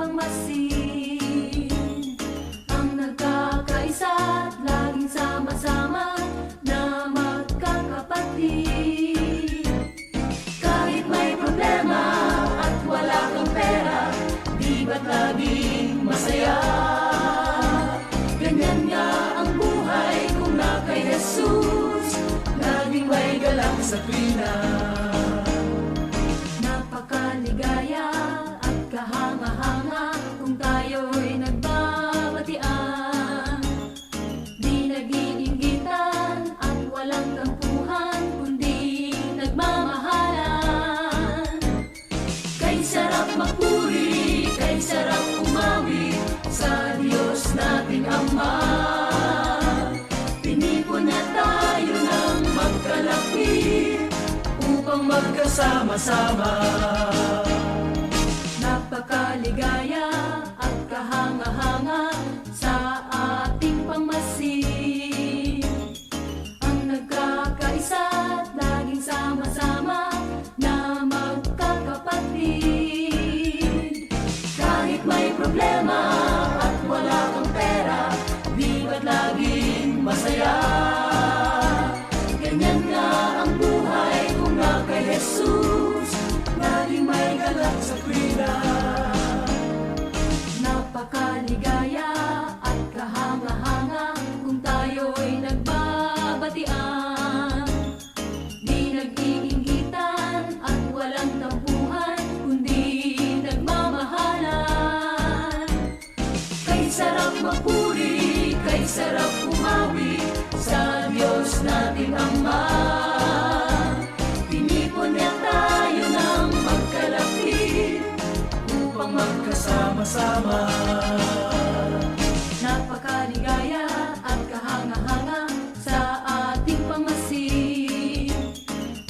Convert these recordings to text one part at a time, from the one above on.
bang masin ang laging sama-sama na magkakapatid? Kahit may problema at wala kang pera, di ba't laging masaya? Ganyan ang buhay kung na kay Jesus, laging may galang sa pina. Napakaligaya. Magpuri, kay sarap umawi sa Diyos nating Ama Pinipon niya tayo ng magkalapit upang Magkasama-sama Ba't laging masaya. Ganyan nga ang buhay kung na kay Jesus. Laging may galak sa tuwina Napakaligaya Magkasama-sama Napakaligaya at kahanga-hanga sa ating pamasid.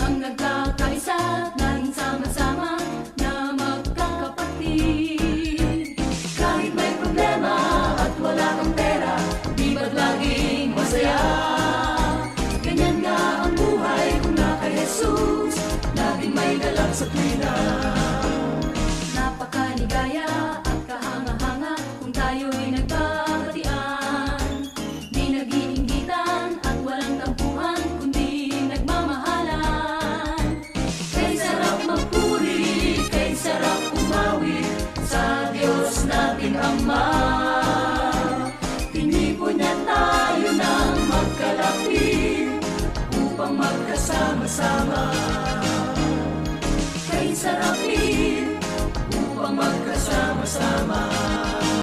Ang nagkakaisa at laging sama-sama na magkakapatid. Kahit may problema at wala kang pera Di ba't laging masaya? Ganyan nga ang buhay kung na kay Jesus Laging may galak sa tuwina Napakaligaya Nating Ama. Pinipon niya tayo ng magkalapit upang magkasama-sama